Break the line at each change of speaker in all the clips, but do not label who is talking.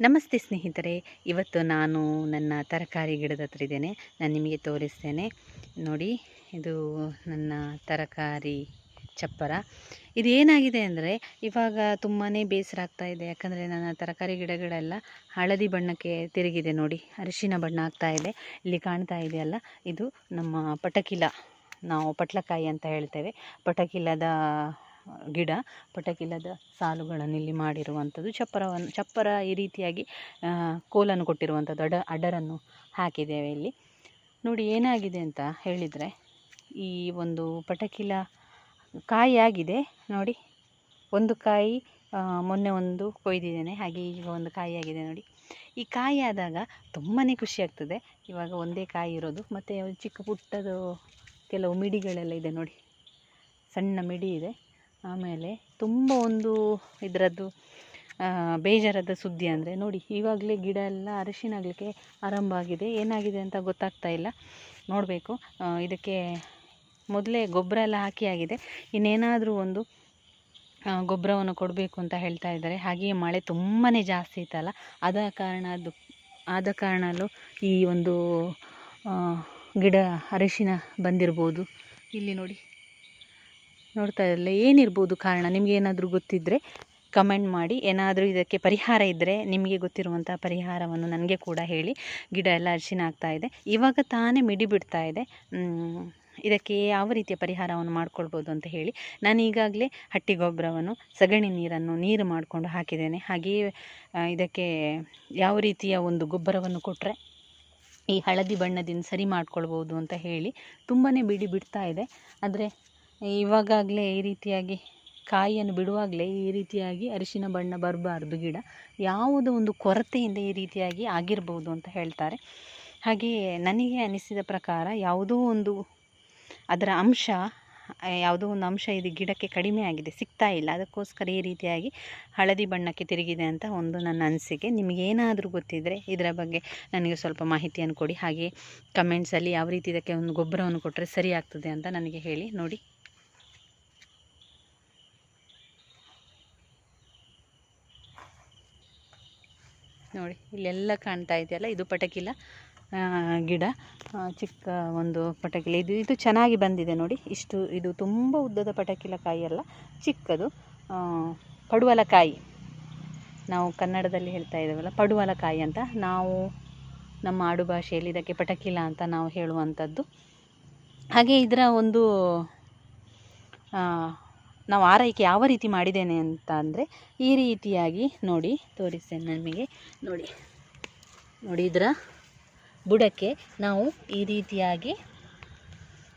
ನಮಸ್ತೆ ಸ್ನೇಹಿತರೆ. ಇವತ್ತು ನಾನು ನನ್ನ ತರಕಾರಿ ಗಿಡದ ಹತ್ರ ಇದ್ದೇನೆ. ನಾನು ನಿಮಗೆ ತೋರಿಸ್ತೇನೆ. ನೋಡಿ, ಇದು ನನ್ನ ತರಕಾರಿ ಚಪ್ಪರ. ಇದು ಏನಾಗಿದೆ ಅಂದರೆ, ಇವಾಗ ತುಂಬಾ ಬೇಸರ ಆಗ್ತಾ ಇದೆ. ಯಾಕಂದರೆ ನನ್ನ ತರಕಾರಿ ಗಿಡಗಳೆಲ್ಲ ಹಳದಿ ಬಣ್ಣಕ್ಕೆ ತಿರುಗಿದೆ ನೋಡಿ. ಅರಿಶಿನ ಬಣ್ಣ ಆಗ್ತಾ ಇದೆ. ಇಲ್ಲಿ ಕಾಣ್ತಾ ಇದೆಯಲ್ಲ ಇದು ನಮ್ಮ ಪಟಕಿಲ. ನಾವು ಪಟ್ಲಕಾಯಿ ಅಂತ ಹೇಳ್ತೇವೆ. ಪಟಕಿಲದ ಗಿಡ ಪಟಕಿಲದ ಸಾಲುಗಳನ್ನು ಇಲ್ಲಿ ಮಾಡಿರುವಂಥದ್ದು. ಚಪ್ಪರವನ್ನು, ಚಪ್ಪರ ಈ ರೀತಿಯಾಗಿ ಕೋಲನ್ನು ಕೊಟ್ಟಿರುವಂಥದ್ದು, ಅಡ, ಅಡರನ್ನು ಹಾಕಿದ್ದೇವೆ ಇಲ್ಲಿ. ನೋಡಿ, ಏನಾಗಿದೆ ಅಂತ ಹೇಳಿದರೆ, ಈ ಒಂದು ಪಟಕಿಲ ಕಾಯಿ ಆಗಿದೆ. ನೋಡಿ, ಒಂದು ಕಾಯಿ ಮೊನ್ನೆ ಒಂದು ಕೊಯ್ದಿದ್ದೇನೆ. ಹಾಗೆ ಈಗ ಒಂದು ಕಾಯಿ ಆಗಿದೆ ನೋಡಿ. ಈ ಕಾಯಿ ಆದಾಗ ತುಂಬಾ ಖುಷಿ ಆಗ್ತದೆ. ಇವಾಗ ಒಂದೇ ಕಾಯಿ ಇರೋದು. ಮತ್ತು ಚಿಕ್ಕ ಪುಟ್ಟದು ಕೆಲವು ಮಿಡಿಗಳೆಲ್ಲ ಇದೆ ನೋಡಿ. ಸಣ್ಣ ಮಿಡಿ ಇದೆ. ಆಮೇಲೆ ತುಂಬ ಒಂದು ಇದರದ್ದು ಬೇಜಾರದ ಸುದ್ದಿ ಅಂದರೆ ನೋಡಿ ಇವಾಗಲೇ ಗಿಡ ಎಲ್ಲ ಅರಶಿನ ಆಗಲಿಕ್ಕೆ ಆರಂಭ ಆಗಿದೆ. ಏನಾಗಿದೆ ಅಂತ ಗೊತ್ತಾಗ್ತಾ ಇಲ್ಲ. ನೋಡಬೇಕು. ಇದಕ್ಕೆ ಮೊದಲೇ ಗೊಬ್ಬರ ಎಲ್ಲ ಹಾಕಿ ಆಗಿದೆ. ಇನ್ನೇನಾದರೂ ಒಂದು ಗೊಬ್ಬರವನ್ನು ಕೊಡಬೇಕು ಅಂತ ಹೇಳ್ತಾ ಇದ್ದಾರೆ. ಹಾಗೆಯೇ ಮಳೆ ತುಂಬಾ ಜಾಸ್ತಿ ಇತ್ತಲ್ಲ ಆದ ಕಾರಣ ಅದು, ಆದ ಕಾರಣಲ್ಲೂ ಈ ಒಂದು ಗಿಡ ಅರಿಶಿನ ಬಂದಿರ್ಬೋದು. ಇಲ್ಲಿ ನೋಡಿ. ನೋಡ್ತಾ ಇರಲ್ಲ, ಏನಿರ್ಬೋದು ಕಾರಣ? ನಿಮಗೆ ಏನಾದರೂ ಗೊತ್ತಿದ್ದರೆ ಕಮೆಂಟ್ ಮಾಡಿ. ಏನಾದರೂ ಇದಕ್ಕೆ ಪರಿಹಾರ ಇದ್ದರೆ ನಿಮಗೆ ಗೊತ್ತಿರುವಂಥ ಪರಿಹಾರವನ್ನು ನನಗೆ ಕೂಡ ಹೇಳಿ. ಗಿಡ ಎಲ್ಲ ಅರಿಶಿನ ಆಗ್ತಾ ಇದೆ. ಇವಾಗ ತಾನೇ ಮಿಡಿ ಬಿಡ್ತಾ ಇದೆ. ಇದಕ್ಕೆ ಯಾವ ರೀತಿಯ ಪರಿಹಾರವನ್ನು ಮಾಡ್ಕೊಳ್ಬೋದು ಅಂತ ಹೇಳಿ. ನಾನು ಈಗಾಗಲೇ ಹಟ್ಟಿ ಗೊಬ್ಬರವನ್ನು, ಸಗಣಿ ನೀರನ್ನು ನೀರು ಮಾಡಿಕೊಂಡು ಹಾಕಿದ್ದೇನೆ. ಹಾಗೆಯೇ ಇದಕ್ಕೆ ಯಾವ ರೀತಿಯ ಒಂದು ಗೊಬ್ಬರವನ್ನು ಕೊಟ್ಟರೆ ಈ ಹಳದಿ ಬಣ್ಣದಿಂದ ಸರಿ ಮಾಡ್ಕೊಳ್ಬೋದು ಅಂತ ಹೇಳಿ ತುಂಬಾ ಬಿಡಿ ಬಿಡ್ತಾ ಇದೆ. ಆದರೆ ಇವಾಗಲೇ ಈ ರೀತಿಯಾಗಿ ಕಾಯಿಯನ್ನು ಬಿಡುವಾಗಲೇ ಈ ರೀತಿಯಾಗಿ ಅರಿಶಿನ ಬಣ್ಣ ಬರಬಾರ್ದು ಗಿಡ. ಯಾವುದೋ ಒಂದು ಕೊರತೆಯಿಂದ ಈ ರೀತಿಯಾಗಿ ಆಗಿರ್ಬೋದು ಅಂತ ಹೇಳ್ತಾರೆ. ಹಾಗೆಯೇ ನನಗೆ ಅನಿಸಿದ ಪ್ರಕಾರ ಯಾವುದೋ ಒಂದು ಅದರ ಅಂಶ, ಯಾವುದೋ ಒಂದು ಅಂಶ ಇದು ಗಿಡಕ್ಕೆ ಕಡಿಮೆ ಆಗಿದೆ, ಸಿಗ್ತಾ ಇಲ್ಲ. ಅದಕ್ಕೋಸ್ಕರ ಈ ರೀತಿಯಾಗಿ ಹಳದಿ ಬಣ್ಣಕ್ಕೆ ತಿರುಗಿದೆ ಅಂತ ಒಂದು ನನ್ನ ಅನಿಸಿಕೆ. ನಿಮಗೇನಾದರೂ ಗೊತ್ತಿದ್ದರೆ ಇದರ ಬಗ್ಗೆ ನನಗೆ ಸ್ವಲ್ಪ ಮಾಹಿತಿಯನ್ನು ಕೊಡಿ. ಹಾಗೆ ಕಮೆಂಟ್ಸಲ್ಲಿ ಯಾವ ರೀತಿ ಇದಕ್ಕೆ ಒಂದು ಗೊಬ್ಬರವನ್ನು ಕೊಟ್ಟರೆ ಸರಿ ಅಂತ ನನಗೆ ಹೇಳಿ ನೋಡಿ. ನೋಡಿ, ಇಲ್ಲೆಲ್ಲ ಕಾಣ್ತಾ ಇದೆಯಲ್ಲ, ಇದು ಪಟಕಿಲ ಗಿಡ ಚಿಕ್ಕ ಒಂದು ಪಟಕಿಲ. ಇದು ಇದು ಚೆನ್ನಾಗಿ ಬಂದಿದೆ ನೋಡಿ, ಇಷ್ಟು, ಇದು ತುಂಬ ಉದ್ದದ ಪಟಕಿಲ ಕಾಯಿ ಅಲ್ಲ, ಚಿಕ್ಕದು ಪಡುವಲಕಾಯಿ. ನಾವು ಕನ್ನಡದಲ್ಲಿ ಹೇಳ್ತಾ ಇದ್ದೇವಲ್ಲ, ಪಡುವಲಕಾಯಿ ಅಂತ. ನಾವು ನಮ್ಮ ಆಡು ಭಾಷೆಯಲ್ಲಿ ಇದಕ್ಕೆ ಪಟಕಿಲ ಅಂತ ನಾವು ಹೇಳುವಂಥದ್ದು. ಹಾಗೆ ಇದರ ಒಂದು ನಾವು ಆರೈಕೆ ಯಾವ ರೀತಿ ಮಾಡಿದ್ದೇನೆ ಅಂತ ಅಂದರೆ ಈ ರೀತಿಯಾಗಿ ನೋಡಿ ತೋರಿಸ್ತೇನೆ ನಮಗೆ. ನೋಡಿ ನೋಡಿ ಇದರ ಬುಡಕ್ಕೆ ನಾವು ಈ ರೀತಿಯಾಗಿ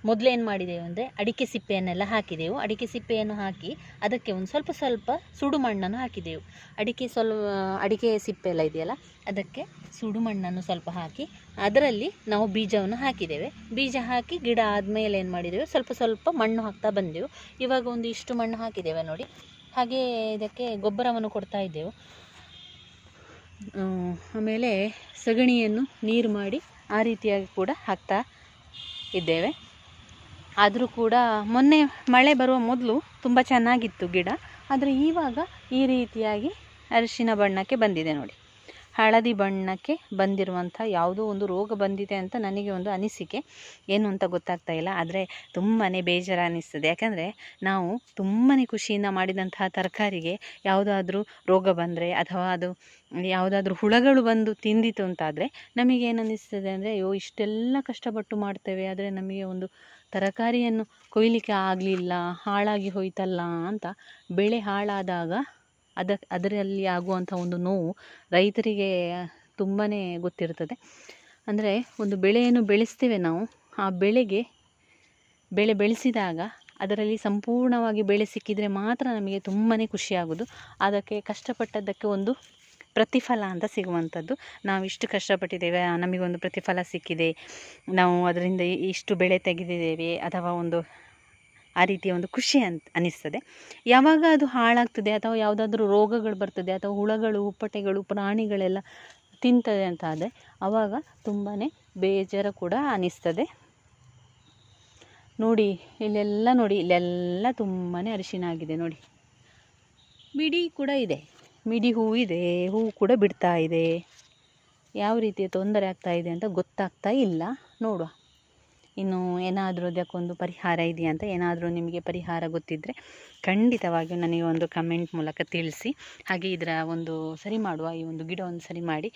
ಮೊದಲೇನು ಮಾಡಿದೆವು ಅಂದರೆ ಅಡಿಕೆ ಸಿಪ್ಪೆಯನ್ನೆಲ್ಲ ಹಾಕಿದೆವು. ಅಡಿಕೆ ಸಿಪ್ಪೆಯನ್ನು ಹಾಕಿ ಅದಕ್ಕೆ ಒಂದು ಸ್ವಲ್ಪ ಸ್ವಲ್ಪ ಸುಡು ಮಣ್ಣನ್ನು ಹಾಕಿದೆವು. ಅಡಿಕೆ ಸ್ವಲ್ಪ, ಅಡಿಕೆ ಸಿಪ್ಪೆ ಎಲ್ಲ ಇದೆಯಲ್ಲ, ಅದಕ್ಕೆ ಸುಡು ಮಣ್ಣನ್ನು ಸ್ವಲ್ಪ ಹಾಕಿ ಅದರಲ್ಲಿ ನಾವು ಬೀಜವನ್ನು ಹಾಕಿದ್ದೇವೆ ಬೀಜ ಹಾಕಿ ಗಿಡ ಆದಮೇಲೆ ಏನು ಮಾಡಿದ್ದೇವೆ ಸ್ವಲ್ಪ ಸ್ವಲ್ಪ ಮಣ್ಣು ಹಾಕ್ತಾ ಬಂದೆವು. ಇವಾಗ ಒಂದು ಇಷ್ಟು ಮಣ್ಣು ಹಾಕಿದ್ದೇವೆ ನೋಡಿ. ಹಾಗೆ ಇದಕ್ಕೆ ಗೊಬ್ಬರವನ್ನು ಕೊಡ್ತಾ ಇದ್ದೆವು. ಆಮೇಲೆ ಸಗಣಿಯನ್ನು ನೀರು ಮಾಡಿ ಆ ರೀತಿಯಾಗಿ ಕೂಡ ಹಾಕ್ತಾ ಇದ್ದೇವೆ. ಆದರೂ ಕೂಡ ಮೊನ್ನೆ ಮಳೆ ಬರುವ ಮೊದಲು ತುಂಬ ಚೆನ್ನಾಗಿತ್ತು ಗಿಡ. ಆದರೆ ಇವಾಗ ಈ ರೀತಿಯಾಗಿ ಅರಿಶಿನ ಬಣ್ಣಕ್ಕೆ ಬಂದಿದೆ ನೋಡಿ. ಹಳದಿ ಬಣ್ಣಕ್ಕೆ ಬಂದಿರುವಂಥ ಯಾವುದೋ ಒಂದು ರೋಗ ಬಂದಿದೆ ಅಂತ ನನಗೆ ಒಂದು ಅನಿಸಿಕೆ. ಏನು ಅಂತ ಗೊತ್ತಾಗ್ತಾ ಇಲ್ಲ, ಆದರೆ ತುಂಬಾ ಬೇಜಾರು ಅನ್ನಿಸ್ತದೆ ಯಾಕಂದರೆ ನಾವು ತುಂಬಾ ಖುಷಿಯಿಂದ ಮಾಡಿದಂತಹ ತರಕಾರಿಗೆ ಯಾವುದಾದ್ರೂ ರೋಗ ಬಂದರೆ ಅಥವಾ ಅದು ಯಾವುದಾದ್ರೂ ಹುಳಗಳು ಬಂದು ತಿಂದಿತು ಅಂತಾದರೆ ನಮಗೇನು ಅನ್ನಿಸ್ತದೆ ಅಂದರೆ, ಅಯ್ಯೋ, ಇಷ್ಟೆಲ್ಲ ಕಷ್ಟಪಟ್ಟು ಮಾಡ್ತೇವೆ, ಆದರೆ ನಮಗೆ ಒಂದು ತರಕಾರಿಯನ್ನು ಕೊಯ್ಲಿಕ್ಕೆ ಆಗಲಿಲ್ಲ, ಹಾಳಾಗಿ ಹೋಯ್ತಲ್ಲ ಅಂತ ಬೆಳೆ ಹಾಳಾದಾಗ ಅದ, ಅದರಲ್ಲಿ ಆಗುವಂಥ ಒಂದು ನೋವು ರೈತರಿಗೆ ತುಂಬಾ ಗೊತ್ತಿರ್ತದೆ. ಅಂದರೆ ಒಂದು ಬೆಳೆಯನ್ನು ಬೆಳೆಸ್ತೇವೆ ನಾವು, ಆ ಬೆಳೆಗೆ ಬೆಳೆ ಬೆಳೆಸಿದಾಗ ಅದರಲ್ಲಿ ಸಂಪೂರ್ಣವಾಗಿ ಬೆಳೆ ಸಿಕ್ಕಿದರೆ ಮಾತ್ರ ನಮಗೆ ತುಂಬಾ ಖುಷಿಯಾಗೋದು ಅದಕ್ಕೆ ಕಷ್ಟಪಟ್ಟದ್ದಕ್ಕೆ ಒಂದು ಪ್ರತಿಫಲ ಅಂತ ಸಿಗುವಂಥದ್ದು. ನಾವು ಇಷ್ಟು ಕಷ್ಟಪಟ್ಟಿದ್ದೇವೆ, ನಮಗೊಂದು ಪ್ರತಿಫಲ ಸಿಕ್ಕಿದೆ, ನಾವು ಅದರಿಂದ ಇಷ್ಟು ಬೆಳೆ ತೆಗೆದಿದ್ದೇವೆ ಅಥವಾ ಒಂದು ಆ ರೀತಿಯ ಒಂದು ಖುಷಿ ಅಂತ ಅನ್ನಿಸ್ತದೆ ಯಾವಾಗ ಅದು ಹಾಳಾಗ್ತದೆ ಅಥವಾ ಯಾವುದಾದ್ರೂ ರೋಗಗಳು ಬರ್ತದೆ ಅಥವಾ ಹುಳಗಳು ಹುಪ್ಪಟೆಗಳು ಪ್ರಾಣಿಗಳೆಲ್ಲ ತಿಂತದೆ ಅಂತ ಆದರೆ ಆವಾಗ ತುಂಬಾ ಬೇಜಾರು ಕೂಡ ಅನ್ನಿಸ್ತದೆ ನೋಡಿ, ಇಲ್ಲೆಲ್ಲ ನೋಡಿ, ಇಲ್ಲೆಲ್ಲ ತುಂಬಾ ಅರಿಶಿನ ಆಗಿದೆ ನೋಡಿ. ಬಿಡಿ ಕೂಡ ಇದೆ. ಮಿಡಿ ಹೂ ಇದೆ, ಹೂ ಕೂಡ ಬಿಡ್ತಾ ಇದೆ. ಯಾವ ರೀತಿಯ ತೊಂದರೆ ಆಗ್ತಾ ಇದೆ ಅಂತ ಗೊತ್ತಾಗ್ತಾ ಇಲ್ಲ. ನೋಡುವ. ಇನ್ನು ಏನಾದರೂ ಅದಕ್ಕೊಂದು ಪರಿಹಾರ ಇದೆಯಾ ಅಂತ ಏನಾದರೂ ನಿಮಗೆ ಪರಿಹಾರ ಗೊತ್ತಿದ್ದರೆ ಖಂಡಿತವಾಗಿಯೂ ನನಗೆ ಒಂದು ಕಮೆಂಟ್ ಮೂಲಕ ತಿಳಿಸಿ. ಹಾಗೆ ಇದರ ಒಂದು ಸರಿ ಮಾಡುವ, ಈ ಒಂದು ಗಿಡವನ್ನು ಸರಿ ಮಾಡಿ.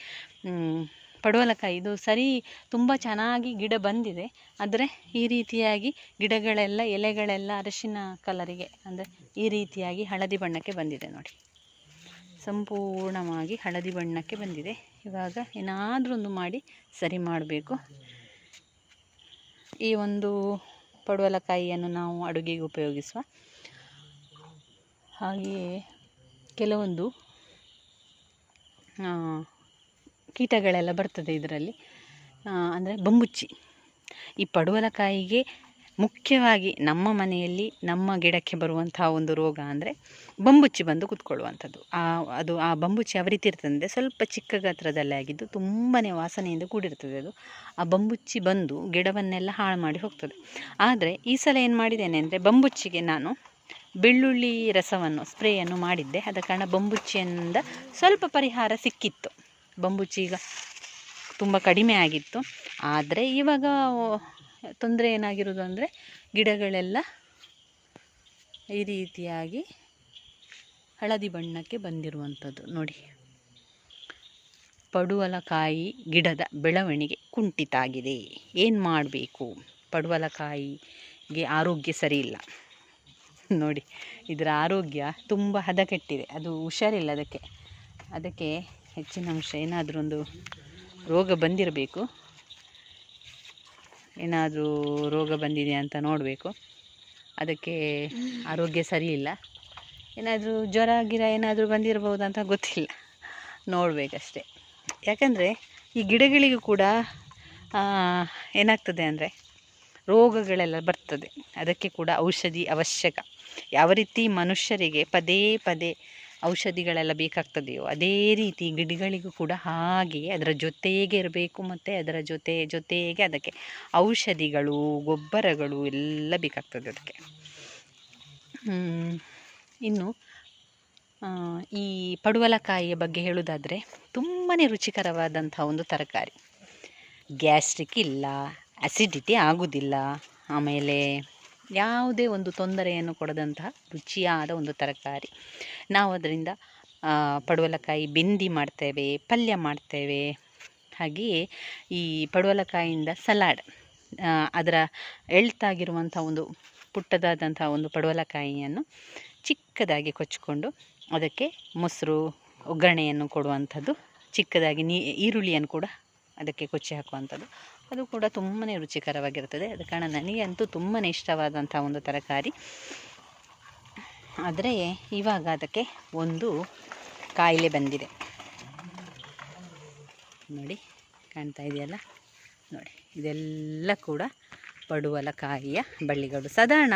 ಪಡವಲಕಾಯಿ, ಇದು ಸರಿ ತುಂಬ ಚೆನ್ನಾಗಿ ಗಿಡ ಬಂದಿದೆ. ಆದರೆ ಈ ರೀತಿಯಾಗಿ ಗಿಡಗಳೆಲ್ಲ ಎಲೆಗಳೆಲ್ಲ ಅರಶಿನ ಕಲರಿಗೆ ಅಂದರೆ ಈ ರೀತಿಯಾಗಿ ಹಳದಿ ಬಣ್ಣಕ್ಕೆ ಬಂದಿದೆ ನೋಡಿ. ಸಂಪೂರ್ಣವಾಗಿ ಹಳದಿ ಬಣ್ಣಕ್ಕೆ ಬಂದಿದೆ. ಇವಾಗ ಏನಾದರೂ ಒಂದು ಮಾಡಿ ಸರಿ ಮಾಡಬೇಕು. ಈ ಒಂದು ಪಡುವಲಕಾಯಿಯನ್ನು ನಾವು ಅಡುಗೆಗೆ ಉಪಯೋಗಿಸುವ. ಹಾಗೆಯೇ ಕೆಲವೊಂದು ಕೀಟಗಳೆಲ್ಲ ಬರ್ತದೆ ಇದರಲ್ಲಿ. ಅಂದರೆ ಬಂಬುಚ್ಚಿ. ಈ ಪಡವಲಕಾಯಿಗೆ ಮುಖ್ಯವಾಗಿ ನಮ್ಮ ಮನೆಯಲ್ಲಿ ನಮ್ಮ ಗಿಡಕ್ಕೆ ಬರುವಂತಹ ಒಂದು ರೋಗ ಅಂದರೆ ಬಂಬುಚ್ಚಿ ಬಂದು ಕುತ್ಕೊಳ್ಳುವಂಥದ್ದು. ಆ, ಅದು ಆ ಬಂಬುಚ್ಚಿ ಯಾವ ರೀತಿ ಇರ್ತದೆ ಸ್ವಲ್ಪ ಚಿಕ್ಕ ಗಾತ್ರದಲ್ಲೇ ಆಗಿದ್ದು ತುಂಬಾ ವಾಸನೆಯಿಂದ ಕೂಡಿರ್ತದೆ ಅದು. ಆ ಬಂಬುಚ್ಚಿ ಬಂದು ಗಿಡವನ್ನೆಲ್ಲ ಹಾಳು ಮಾಡಿ ಹೋಗ್ತದೆ. ಆದರೆ ಈ ಸಲ ಏನು ಮಾಡಿದ್ದೇನೆ ಅಂದರೆ ಬಂಬುಚ್ಚಿಗೆ ನಾನು ಬೆಳ್ಳುಳ್ಳಿ ರಸವನ್ನು, ಸ್ಪ್ರೇಯನ್ನು ಮಾಡಿದ್ದೆ. ಆದ ಕಾರಣ ಬಂಬುಚ್ಚಿಯಿಂದ ಸ್ವಲ್ಪ ಪರಿಹಾರ ಸಿಕ್ಕಿತ್ತು. ಬಂಬುಚ್ಚಿ ಈಗ ತುಂಬ ಕಡಿಮೆ ಆಗಿತ್ತು. ಆದರೆ ಇವಾಗ ತೊಂದರೆ ಏನಾಗಿರೋದು ಅಂದರೆ ಗಿಡಗಳೆಲ್ಲ ಈ ರೀತಿಯಾಗಿ ಹಳದಿ ಬಣ್ಣಕ್ಕೆ ಬಂದಿರುವಂಥದ್ದು ನೋಡಿ. ಪಡುವಲಕಾಯಿ ಗಿಡದ ಬೆಳವಣಿಗೆ ಕುಂಠಿತ ಆಗಿದೆ. ಏನು ಮಾಡಬೇಕು? ಪಡುವಲಕಾಯಿಗೆ ಆರೋಗ್ಯ ಸರಿ ಇಲ್ಲ. ನೋಡಿ, ಇದರ ಆರೋಗ್ಯ ತುಂಬ ಹದಗೆಟ್ಟಿದೆ. ಅದು ಹುಷಾರಿಲ್ಲ ಅದಕ್ಕೆ. ಅದಕ್ಕೆ ಹೆಚ್ಚಿನ ಅಂಶ ಏನಾದರೂ ಒಂದು ರೋಗ ಬಂದಿರಬೇಕು. ಏನಾದರೂ ರೋಗ ಬಂದಿದೆ ಅಂತ ನೋಡಬೇಕು. ಅದಕ್ಕೆ ಆರೋಗ್ಯ ಸರಿ ಇಲ್ಲ. ಏನಾದರೂ ಜ್ವರ, ಗಿರ ಏನಾದರೂ ಬಂದಿರಬಹುದು ಅಂತ ಗೊತ್ತಿಲ್ಲ. ನೋಡಬೇಕಷ್ಟೆ. ಯಾಕಂದರೆ ಈ ಗಿಡಗಳಿಗೂ ಕೂಡ ಏನಾಗ್ತದೆ ಅಂದರೆ ರೋಗಗಳೆಲ್ಲ ಬರ್ತದೆ. ಅದಕ್ಕೆ ಕೂಡ ಔಷಧಿ ಅವಶ್ಯಕ. ಯಾವ ರೀತಿ ಮನುಷ್ಯರಿಗೆ ಪದೇ ಪದೇ ಔಷಧಿಗಳೆಲ್ಲ ಬೇಕಾಗ್ತದೆಯೋ, ಅದೇ ರೀತಿ ಗಿಡಗಳಿಗೂ ಕೂಡ ಹಾಗೆಯೇ ಅದರ ಜೊತೆಗೆ ಇರಬೇಕು ಮತ್ತು ಅದರ ಜೊತೆ, ಜೊತೆಗೆ ಅದಕ್ಕೆ ಔಷಧಿಗಳು, ಗೊಬ್ಬರಗಳು ಎಲ್ಲ ಬೇಕಾಗ್ತದೆ ಅದಕ್ಕೆ. ಇನ್ನು ಈ ಪಡುವಲಕಾಯಿಯ ಬಗ್ಗೆ ಹೇಳುವುದಾದರೆ ತುಂಬಾ ರುಚಿಕರವಾದಂಥ ಒಂದು ತರಕಾರಿ. ಗ್ಯಾಸ್ಟ್ರಿಕ್ ಇಲ್ಲ, ಅಸಿಡಿಟಿ ಆಗುವುದಿಲ್ಲ ಆಮೇಲೆ ಯಾವುದೇ ಒಂದು ತೊಂದರೆಯನ್ನು ಕೊಡದಂತಹ ರುಚಿಯಾದ ಒಂದು ತರಕಾರಿ. ನಾವು ಅದರಿಂದ ಪಡುವಲಕಾಯಿ ಬೆಂದಿ ಮಾಡ್ತೇವೆ, ಪಲ್ಯ ಮಾಡ್ತೇವೆ. ಹಾಗೆಯೇ ಈ ಪಡುವಲಕಾಯಿಯಿಂದ ಸಲಾಡ್ ಅದರ ಎಳ್ತಾಗಿರುವಂಥ ಒಂದು ಪುಟ್ಟದಾದಂಥ ಒಂದು ಪಡುವಲಕಾಯಿಯನ್ನು ಚಿಕ್ಕದಾಗಿ ಕೊಚ್ಚಿಕೊಂಡು ಅದಕ್ಕೆ ಮೊಸರು, ಒಗ್ಗರಣೆಯನ್ನು ಕೊಡುವಂಥದ್ದು, ಚಿಕ್ಕದಾಗಿ ನೀ, ಈರುಳ್ಳಿಯನ್ನು ಕೂಡ ಅದಕ್ಕೆ ಕೊಚ್ಚಿ ಹಾಕುವಂಥದ್ದು. ಅದು ಕೂಡ ತುಂಬಾ ರುಚಿಕರವಾಗಿರುತ್ತದೆ. ಅದ ಕಾರಣ ನನಗಂತೂ ತುಂಬಾ ಇಷ್ಟವಾದಂಥ ಒಂದು ತರಕಾರಿ. ಆದರೆ ಇವಾಗ ಅದಕ್ಕೆ ಒಂದು ಕಾಯಿಲೆ ಬಂದಿದೆ. ನೋಡಿ, ಕಾಣ್ತಾ ಇದೆಯಲ್ಲ? ನೋಡಿ, ಇದೆಲ್ಲ ಕೂಡ ಪಡುವಲಕಾಯಿಯ ಬಳ್ಳಿಗಳು. ಸಾಧಾರಣ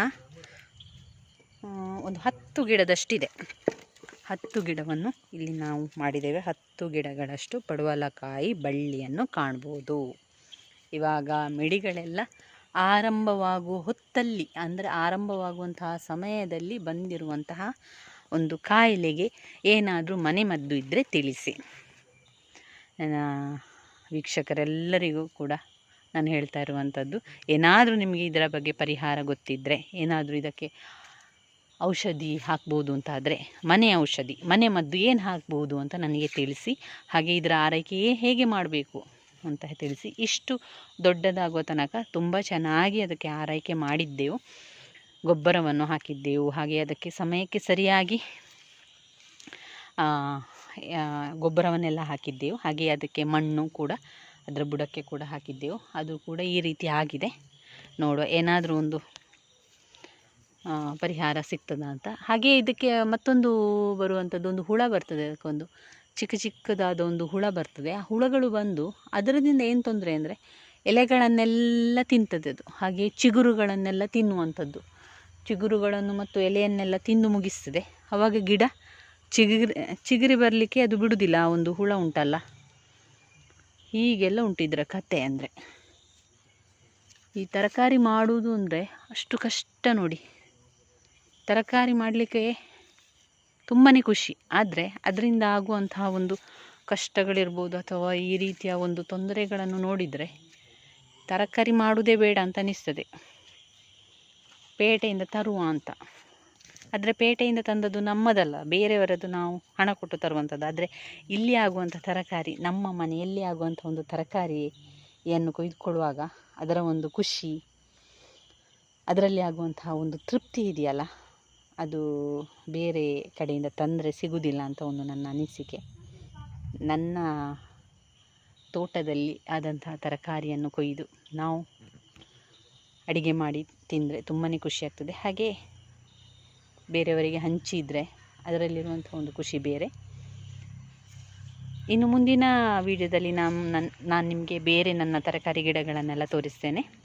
ಒಂದು ಹತ್ತು ಗಿಡದಷ್ಟಿದೆ. ಹತ್ತು ಗಿಡವನ್ನು ಇಲ್ಲಿ ನಾವು ಮಾಡಿದ್ದೇವೆ. ಹತ್ತು ಗಿಡಗಳಷ್ಟು ಪಡುವಲಕಾಯಿ ಬಳ್ಳಿಯನ್ನು ಕಾಣ್ಬೋದು. ಇವಾಗ ಮಿಡಿಗಳೆಲ್ಲ ಆರಂಭವಾಗುವ ಹೊತ್ತಲ್ಲಿ, ಅಂದರೆ ಆರಂಭವಾಗುವಂತಹ ಸಮಯದಲ್ಲಿ ಬಂದಿರುವಂತಹ ಒಂದು ಕಾಯಿಲೆಗೆ ಏನಾದರೂ ಮನೆಮದ್ದು ಇದ್ದರೆ ತಿಳಿಸಿ. ನನ್ನ ವೀಕ್ಷಕರೆಲ್ಲರಿಗೂ ಕೂಡ ನಾನು ಹೇಳ್ತಾ ಇರುವಂಥದ್ದು, ಏನಾದರೂ ನಿಮಗೆ ಇದರ ಬಗ್ಗೆ ಪರಿಹಾರ ಗೊತ್ತಿದ್ದರೆ ಏನಾದರೂ ಇದಕ್ಕೆ ಔಷಧಿ ಹಾಕ್ಬೋದು ಅಂತಾದರೆ, ಮನೆ ಔಷಧಿ ಮನೆ ಮದ್ದು ಏನು ಹಾಕ್ಬೋದು ಅಂತ ನನಗೆ ತಿಳಿಸಿ, ಹಾಗೆ ಇದರ ಆರೈಕೆ ಹೇಗೆ ಮಾಡಬೇಕು? ಅಂತ ತಿಳಿಸಿ ಇಷ್ಟು ದೊಡ್ಡದಾಗುವ ತನಕ ತುಂಬ ಚೆನ್ನಾಗಿ ಅದಕ್ಕೆ ಆರೈಕೆ ಮಾಡಿದ್ದೆವು. ಗೊಬ್ಬರವನ್ನು ಹಾಕಿದ್ದೆವು. ಹಾಗೆ ಅದಕ್ಕೆ ಸಮಯಕ್ಕೆ ಸರಿಯಾಗಿ ಗೊಬ್ಬರವನ್ನೆಲ್ಲ ಹಾಕಿದ್ದೆವು. ಹಾಗೆ ಅದಕ್ಕೆ ಮಣ್ಣು ಕೂಡ, ಅದರ ಬುಡಕ್ಕೆ ಕೂಡ ಹಾಕಿದ್ದೆವು. ಅದು ಕೂಡ ಈ ರೀತಿ ಆಗಿದೆ. ನೋಡುವ, ಏನಾದರೂ ಒಂದು ಪರಿಹಾರ ಸಿಗ್ತದ ಅಂತ ಹಾಗೆ ಇದಕ್ಕೆ ಮತ್ತೊಂದು ಬರುವಂಥದ್ದು ಒಂದು ಹುಳ ಬರ್ತದೆ. ಅದಕ್ಕೊಂದು ಚಿಕ್ಕ ಚಿಕ್ಕದಾದ ಒಂದು ಹುಳ ಬರ್ತದೆ. ಆ ಹುಳಗಳು ಬಂದು ಅದರದಿಂದ ಏನು ತೊಂದರೆ ಅಂದರೆ ಎಲೆಗಳನ್ನೆಲ್ಲ ತಿಂತದೆ ಅದು. ಹಾಗೆ ಚಿಗುರುಗಳನ್ನೆಲ್ಲ ತಿನ್ನುವಂಥದ್ದು. ಚಿಗುರುಗಳನ್ನು ಮತ್ತು ಎಲೆಯನ್ನೆಲ್ಲ ತಿಂದು ಮುಗಿಸ್ತದೆ. ಅವಾಗ ಗಿಡ ಚಿಗುರಿ ಚಿಗುರಿ ಬರಲಿಕ್ಕೆ ಅದು ಬಿಡುವುದಿಲ್ಲ ಆ ಒಂದು ಹುಳ ಉಂಟಲ್ಲ. ಹೀಗೆಲ್ಲ ಉಂಟಿದ್ರ ಕತೆ ಅಂದರೆ. ಈ ತರಕಾರಿ ಮಾಡುವುದು ಅಂದರೆ ಅಷ್ಟು ಕಷ್ಟ ನೋಡಿ. ತರಕಾರಿ ಮಾಡಲಿಕ್ಕೆ ತುಂಬಾ ಖುಷಿ. ಆದರೆ ಅದರಿಂದ ಆಗುವಂತಹ ಒಂದು ಕಷ್ಟಗಳಿರ್ಬೋದು ಅಥವಾ ಈ ರೀತಿಯ ಒಂದು ತೊಂದರೆಗಳನ್ನು ನೋಡಿದರೆ ತರಕಾರಿ ಮಾಡುವುದೇ ಬೇಡ ಅಂತ ಅನ್ನಿಸ್ತದೆ ಪೇಟೆಯಿಂದ ತರುವ ಅಂತ. ಆದರೆ ಪೇಟೆಯಿಂದ ತಂದದ್ದು ನಮ್ಮದಲ್ಲ, ಬೇರೆಯವರದ್ದು ನಾವು ಹಣ ಕೊಟ್ಟು ತರುವಂಥದ್ದು. ಆದರೆ ಇಲ್ಲಿ ಆಗುವಂಥ ತರಕಾರಿ, ನಮ್ಮ ಮನೆಯಲ್ಲಿ ಆಗುವಂಥ ಒಂದು ತರಕಾರಿಯನ್ನು ಕೊಯ್ದುಕೊಳ್ಳುವಾಗ ಅದರ ಒಂದು ಖುಷಿ, ಅದರಲ್ಲಿ ಆಗುವಂತಹ ಒಂದು ತೃಪ್ತಿ ಇದೆಯಲ್ಲ? ಅದು ಬೇರೆ ಕಡೆಯಿಂದ ತಂದರೆ ಸಿಗುವುದಿಲ್ಲ ಅಂತ ಒಂದು ನನ್ನ ಅನಿಸಿಕೆ. ನನ್ನ ತೋಟದಲ್ಲಿ ಆದಂತಹ ತರಕಾರಿಯನ್ನು ಕೊಯ್ದು ನಾವು ಅಡಿಗೆ ಮಾಡಿ ತಿಂದರೆ ತುಂಬಾ ಖುಷಿಯಾಗ್ತದೆ ಹಾಗೆ ಬೇರೆಯವರಿಗೆ ಹಂಚಿದರೆ ಅದರಲ್ಲಿರುವಂಥ ಒಂದು ಖುಷಿ ಬೇರೆ. ಇನ್ನು ಮುಂದಿನ ವಿಡಿಯೋದಲ್ಲಿ ನಾನು ನನ್ನ ನಾನು ನಿಮಗೆ ಬೇರೆ ನನ್ನ ತರಕಾರಿ ಗಿಡಗಳನ್ನೆಲ್ಲ ತೋರಿಸ್ತೇನೆ.